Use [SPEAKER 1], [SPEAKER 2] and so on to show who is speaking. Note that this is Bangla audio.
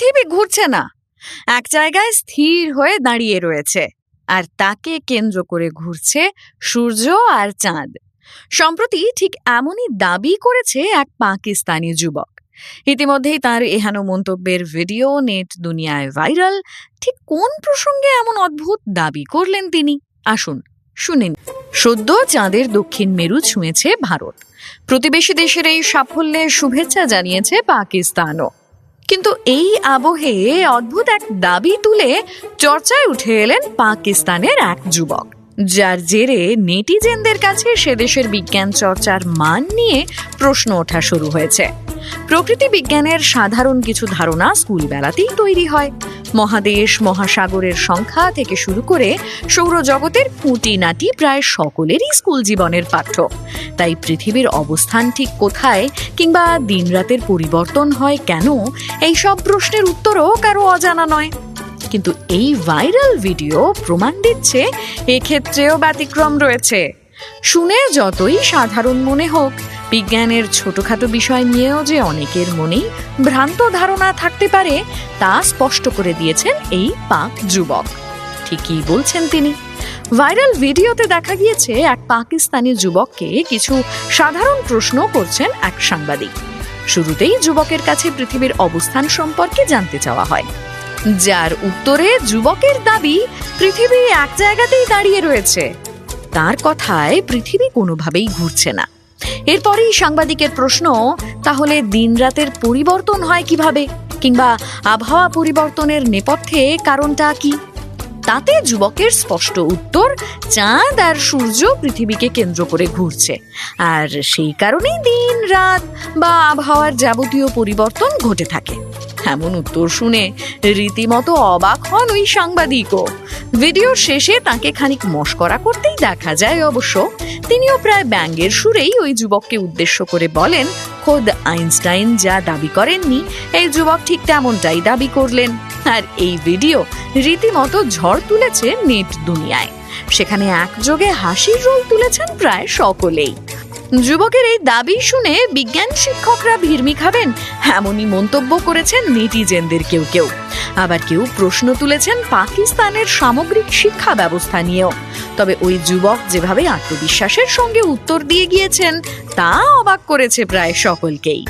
[SPEAKER 1] পৃথিবী ঘুরছে না। এক জায়গায় স্থির হয়ে দাঁড়িয়ে রয়েছে আর তাকে কেন্দ্র করে ঘুরছে সূর্য আর চাঁদ। সম্প্রতি ঠিক এমনই দাবি করেছে এক পাকিস্তানি যুবক। ইতিমধ্যেই তার এহেন মন্তব্যের ভিডিও নেট দুনিয়ায় ভাইরাল। ঠিক কোন প্রসঙ্গে এমন অদ্ভুত দাবি করলেন তিনি? আসুন শুনেন সদ্য চাঁদের দক্ষিণ মেরু ছুঁয়েছে ভারত। প্রতিবেশী দেশের এই সাফল্যে শুভেচ্ছা জানিয়েছে পাকিস্তানও। কিন্তু এই আবহে অদ্ভুত এক দাবি তুলে চর্চায় উঠে এলেন পাকিস্তানের এক যুবক। যার জেরে নেটিজেনদের কাছে সে দেশের বিজ্ঞান চর্চার মান নিয়ে প্রশ্ন ওঠা শুরু হয়েছে। প্রকৃতি বিজ্ঞানের সাধারণ কিছু ধারণা স্কুলবেলাতেই তৈরি হয়। মহাদেশ, মহাসাগরের সংখ্যা থেকে শুরু করে সৌরজগতের খুঁটিনাটি প্রায় সকলেরই স্কুল জীবনের পাঠ্য। তাই পৃথিবীর অবস্থান ঠিক কোথায় কিংবা দিনরাতের পরিবর্তন হয় কেন, এই সব প্রশ্নের উত্তরও কারও অজানা নয়। কিন্তু এই ভাইরাল ভিডিও প্রমাণ দিচ্ছে এক্ষেত্রেও ব্যতিক্রম রয়েছে। শুনে যতই সাধারণ মনে হোক, বিজ্ঞানের ছোটখাটো বিষয় নিয়েও যে অনেকের মনেই ভ্রান্ত ধারণা থাকতে পারে, তা স্পষ্ট করে দিয়েছেন এই পাক যুবক। ঠিকই বলছেন তিনি। ভাইরাল ভিডিওতে দেখা গিয়েছে এক পাকিস্তানি যুবককে কিছু সাধারণ প্রশ্ন করছেন এক সাংবাদিক। শুরুতেই যুবকের কাছে পৃথিবীর অবস্থান সম্পর্কে জানতে চাওয়া হয়। যার উত্তরে, যুবকের দাবি পৃথিবী এক জায়গাতেই দাঁড়িয়ে রয়েছে। তার কথায় পৃথিবী কোনোভাবেই ঘুরছে না। এরপরেই সাংবাদিকের প্রশ্ন, তাহলে দিনরাতের পরিবর্তন হয় কীভাবে? কিংবা আবহাওয়া পরিবর্তনের নেপথ্যে কারণটা কি? তাতে যুবকের স্পষ্ট উত্তর, চাঁদ আর সূর্য পৃথিবীকে কেন্দ্র করে ঘুরছে। আর সেই কারণেই দিন রাত বা আবহাওয়ার যাবতীয় পরিবর্তন ঘটে থাকে। এমন উত্তর শুনে রীতিমতো অবাক হন ওই সাংবাদিকও। ভিডিওর শেষে তাকে খানিক মস্করা করতেই দেখা যায় অবশ্য, তিনিও প্রায় ব্যঙ্গের সুরেই ওই যুবককে উদ্দেশ্য করে বলেন, খোদ আইনস্টাইন যা দাবি করেননি, এই যুবক ঠিক তেমনটাই দাবি করলেন। আর এই ভিডিও রীতিমতো ঝড় তুলেছে নেট দুনিয়ায়। সেখানে একযোগে হাসির রোল তুলেছেন প্রায় সকলেই। যুবকের এই দাবি শুনে বিজ্ঞান শিক্ষকরা ভিড়মি খাবেন। এমনই মন্তব্য করেছেন নেটিজেনদের কেউ কেউ। আবার কেউ প্রশ্ন তুলেছেন পাকিস্তানের সামগ্রিক শিক্ষা ব্যবস্থা নিয়েও। তবে ওই যুবক যেভাবে আত্মবিশ্বাসের সঙ্গে উত্তর দিয়ে গিয়েছেন, তা অবাক করেছে প্রায় সকলকেই।